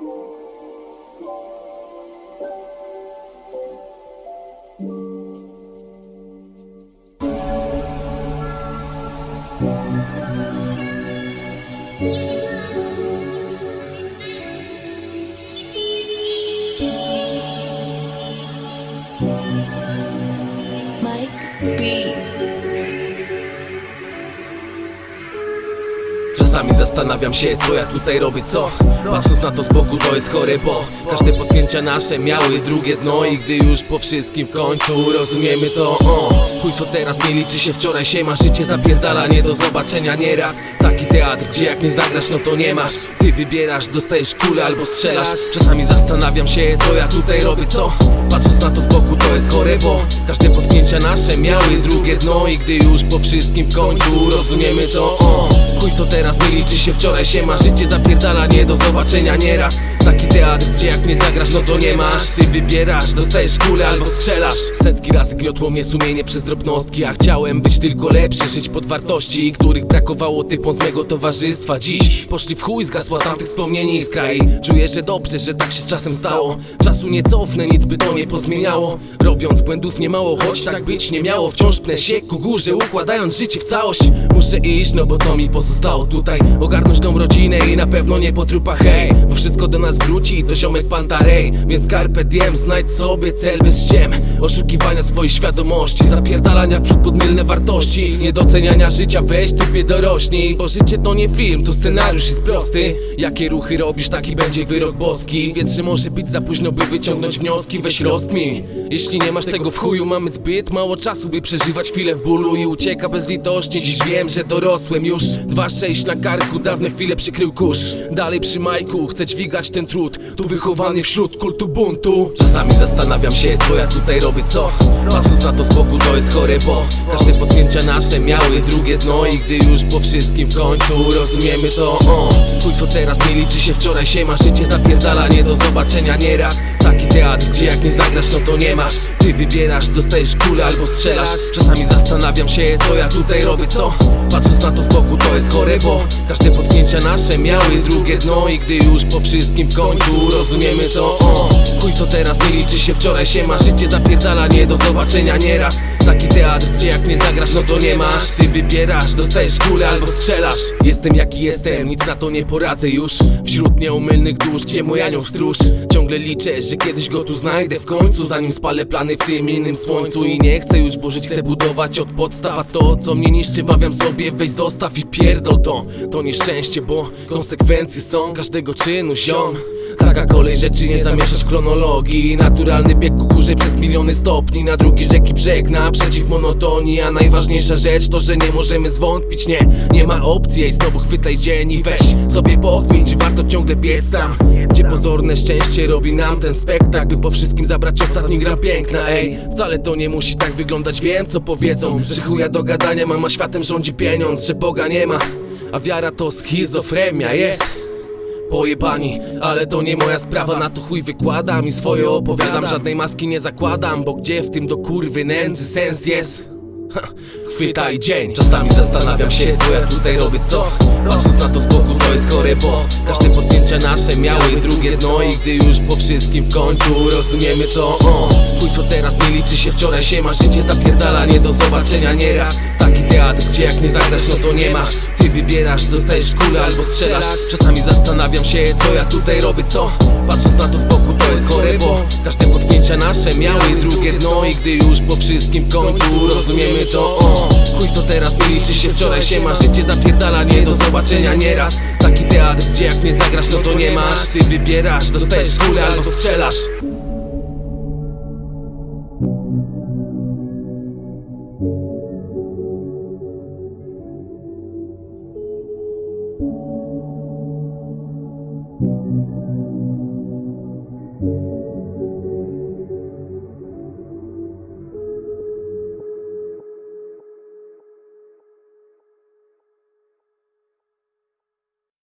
Thank you. Czasami zastanawiam się, co ja tutaj robię, co? Patrząc na to z boku, to jest chore, bo Każde potknięcia nasze miały drugie dno I gdy już po wszystkim w końcu rozumiemy to, o Chuj co teraz, nie liczy się wczoraj się ma Życie zapierdala, nie do zobaczenia nieraz Taki teatr, gdzie jak nie zagrasz, no to nie masz Ty wybierasz, dostajesz kulę albo strzelasz Czasami zastanawiam się, co ja tutaj robię, co? Patrząc na to z boku, to jest chore, bo Każde potknięcia nasze miały drugie dno I gdy już po wszystkim w końcu rozumiemy to, o Chuj to teraz, nie liczy się wczoraj się ma Życie zapierdala, nie do zobaczenia nieraz Taki teatr, gdzie jak nie zagrasz, no to nie masz. Ty wybierasz, dostajesz kulę albo strzelasz. Setki razy gniotło mnie sumienie przez drobnostki A chciałem być tylko lepszy, żyć pod wartości Których brakowało typom z mego towarzystwa. Dziś poszli w chuj, zgasła tamtych wspomnień I czuję, że dobrze, że tak się z czasem stało. Czasu nie cofnę, nic by to nie pozmieniało. Robiąc błędów nie mało, choć tak być nie miało. Wciąż pnę się ku górze, układając życie w całość. Muszę iść, no bo co mi pozostało tutaj? Ogarnąć tą rodzinę i na pewno nie po trupach, hej. Bo wszystko do nas wróci i to ziomek Pantarej Więc carpe diem, znajdź sobie cel bez ściem. Oszukiwania swojej świadomości Zapierdalania przód pod mylne wartości Niedoceniania życia, weź typie dorośnij Bo życie to nie film, tu scenariusz jest prosty. Jakie ruchy robisz, taki będzie wyrok boski. Więc że może być za późno, by wyciągnąć wnioski Weź rozkmin. Jeśli nie masz tego w chuju, mamy zbyt mało czasu By przeżywać chwilę w bólu i ucieka bezlitośnie Dziś wiem, że dorosłem już. 2-6 na karku, dawne chwile przykrył kurz. Dalej przy majku, chcę dźwigać ten trud Tu wychowany wśród kultu buntu Czasami zastanawiam się, co ja tutaj robię, co? Patrząc na to z boku, to jest chore, bo Każde potknięcia nasze miały drugie dno I gdy już po wszystkim w końcu rozumiemy to, o Chuj co teraz, nie liczy się wczoraj się ma Życie zapierdala, nie do zobaczenia nieraz Taki teatr, gdzie jak nie zagrasz, no to nie masz. Ty wybierasz, dostajesz kulę albo strzelasz. Czasami zastanawiam się, co ja tutaj robię, co? Patrząc na to z boku, to jest chore, bo Każde potknięcia nasze miały drugie dno I gdy już po wszystkim w końcu rozumiemy to, o Chuj to teraz, nie liczy się. Wczoraj się ma Życie zapierdala, nie do zobaczenia nieraz. Taki teatr, gdzie jak nie zagrasz, no to nie masz. Ty wybierasz, dostajesz kulę albo strzelasz. Jestem jaki jestem, nic na to nie poradzę już. Wśród nieumylnych dusz, gdzie mój anioł stróż Ciągle liczę, że kiedyś go tu znajdę. W końcu Zanim spalę plany w tym innym słońcu I nie chcę już burzyć, chcę budować od podstaw A to, co mnie niszczy, mawiam sobie, weź zostaw i pierdol to. To nieszczęście, bo konsekwencje są każdego czynu, ziom Taka kolej rzeczy nie zamieszasz w chronologii. Naturalny bieg ku górze przez miliony stopni. Na drugi rzeki brzeg, naprzeciw monotonii. A najważniejsza rzecz to, że nie możemy zwątpić Nie, nie ma opcji, ej, znowu chwytaj dzień i weź sobie pokmin Czy warto ciągle biec tam. Gdzie pozorne szczęście robi nam ten spektakl By po wszystkim zabrać ostatni gram piękna, ej. Wcale to nie musi tak wyglądać, wiem co powiedzą. Że chuja do gadania, mama światem rządzi pieniądz Że Boga nie ma, a wiara to schizofrenia jest Pojebani, ale to nie moja sprawa Na to chuj wykładam i swoje opowiadam Żadnej maski nie zakładam Bo gdzie w tym do kurwy nędzy sens jest? Chwytaj dzień Czasami zastanawiam się co ja tutaj robię co? Patrząc na to z boku to jest chore bo Każde potknięcia nasze miały drugie dno I gdy już po wszystkim w końcu rozumiemy to o Chuj co teraz nie liczy się wczoraj się ma Życie zapierdala nie do zobaczenia nieraz Taki teatr gdzie jak nie zagrasz no to nie masz Ty wybierasz dostajesz kulę albo strzelasz Czasami zastanawiam się co ja tutaj robię co? Patrząc na to z boku to jest chore bo Każde potknięcia nasze miały drugie dno I gdy już po wszystkim w końcu rozumiemy to o Chuj to teraz liczy się. Wczoraj się ma Życie zapierdala nie do zobaczenia nieraz. Taki teatr gdzie jak nie zagrasz no to nie masz. Ty wybierasz dostajesz kulę albo strzelasz